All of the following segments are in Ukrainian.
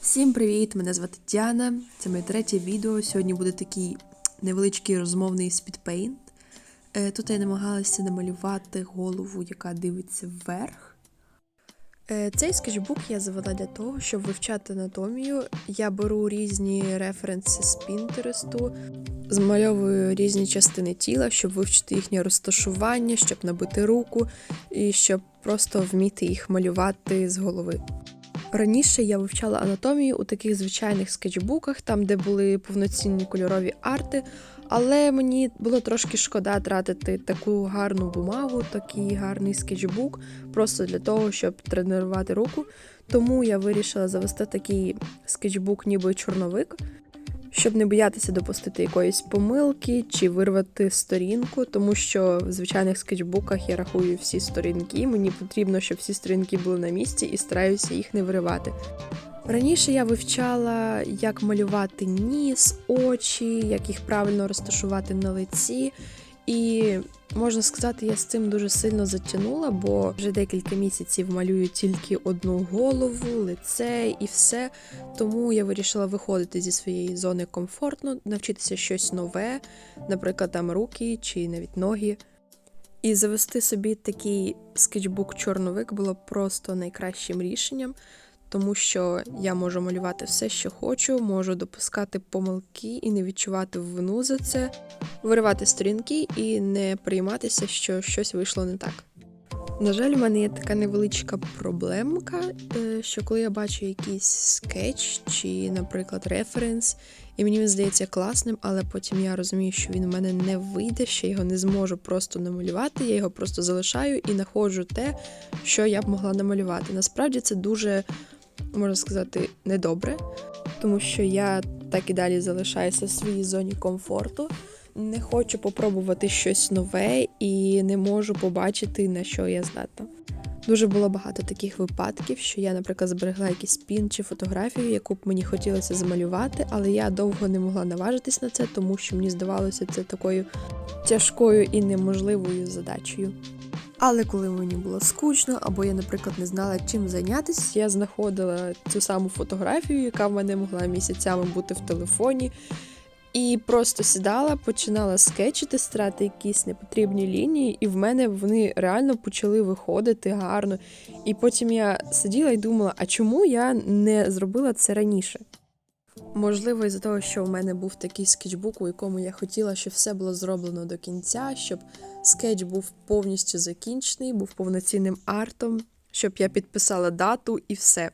Всім привіт! Мене звати Діана. Це моє третє відео. Сьогодні буде такий невеличкий розмовний спідпейнт. Е, Тут я намагалася намалювати голову, яка дивиться вверх. Е, Цей скетчбук я завела для того, щоб вивчати анатомію. Я беру різні референси з Пінтересту, змальовую різні частини тіла, щоб вивчити їхнє розташування, щоб набити руку і щоб просто вміти їх малювати з голови. Раніше я вивчала анатомію у таких звичайних скетчбуках, там де були повноцінні кольорові арти, але мені було трошки шкода тратити таку гарну бумагу, такий гарний скетчбук, просто для того, щоб тренувати руку. Тому я вирішила завести такий скетчбук, ніби чорновик, щоб не боятися допустити якоїсь помилки чи вирвати сторінку, тому що в звичайних скетчбуках я рахую всі сторінки. Мені потрібно, щоб всі сторінки були на місці і стараюся їх не виривати. Раніше я вивчала, як малювати ніс, очі, як їх правильно розташувати на лиці. І можна сказати, я з цим дуже сильно затягнула, бо вже декілька місяців малюю тільки одну голову, лице і все. Тому я вирішила виходити зі своєї зони комфортно, навчитися щось нове, наприклад, там руки чи навіть ноги. І завести собі такий скетчбук-чорновик було просто найкращим рішенням, тому що я можу малювати все, що хочу, можу допускати помилки і не відчувати вину за це, виривати сторінки і не прийматися, що щось вийшло не так. На жаль, у мене є така невеличка проблемка, е, що коли я бачу якийсь скетч чи, наприклад, референс, і мені він здається класним, але потім я розумію, що він у мене не вийде, що я його не зможу просто намалювати, я його просто залишаю і знаходжу те, що я б могла намалювати. Насправді це дуже, можна сказати, недобре, тому що я так і далі залишаюся в своїй зоні комфорту. Не хочу попробувати щось нове і не можу побачити, на що я здатна. Дуже було багато таких випадків, що я, наприклад, зберегла якийсь пін чи фотографію, яку б мені хотілося замалювати, але я довго не могла наважитись на це, тому що мені здавалося це такою тяжкою і неможливою задачею. Але коли мені було скучно, або я, наприклад, не знала, чим зайнятися, я знаходила цю саму фотографію, яка в мене могла місяцями бути в телефоні. І просто сідала, починала скетчити, стирати якісь непотрібні лінії, і в мене вони реально почали виходити гарно. І потім я сиділа і думала, а чому я не зробила це раніше? Можливо, із-за того, що в мене був такий скетчбук, у якому я хотіла, щоб все було зроблено до кінця, щоб скетч був повністю закінчений, був повноцінним артом, щоб я підписала дату і все.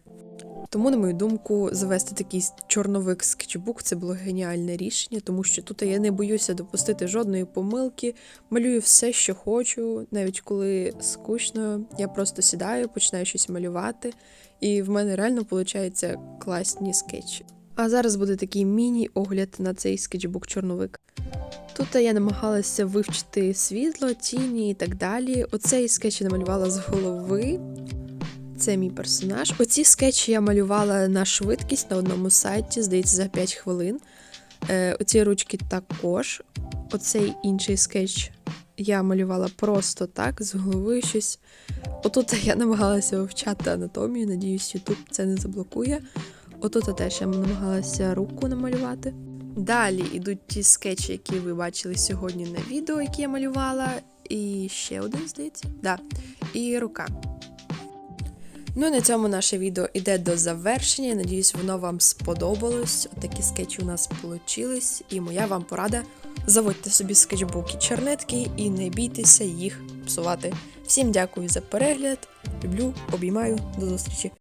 Тому, на мою думку, завести такий чорновик скетчбук це було геніальне рішення, тому що тут я не боюся допустити жодної помилки, малюю все, що хочу, навіть коли скучно, я просто сідаю, починаю щось малювати, і в мене реально виходить класні скетчі. А зараз буде такий міні-огляд на цей скетчбук-чорновик. Тут я намагалася вивчити світло, тіні і так далі. Оцей скетч я намалювала з голови. Це мій персонаж. Оці скетчі я малювала на швидкість на одному сайті, здається, за 5 хвилин. Е, Оці ручки також. Оцей інший скетч я малювала просто так, з голови щось. Отут я намагалася вивчати анатомію, надіюсь, Ютуб це не заблокує. Отут теж я намагалася руку намалювати. Далі йдуть ті скетчі, які ви бачили сьогодні на відео, які я малювала. І ще один, здається. Да. І рука. Ну і на цьому наше відео йде до завершення. Надіюсь, воно вам сподобалось. Такі скетчі у нас вийшли. І моя вам порада. Заводьте собі скетчбуки чернетки і не бійтеся їх псувати. Всім дякую за перегляд. Люблю, обіймаю, до зустрічі!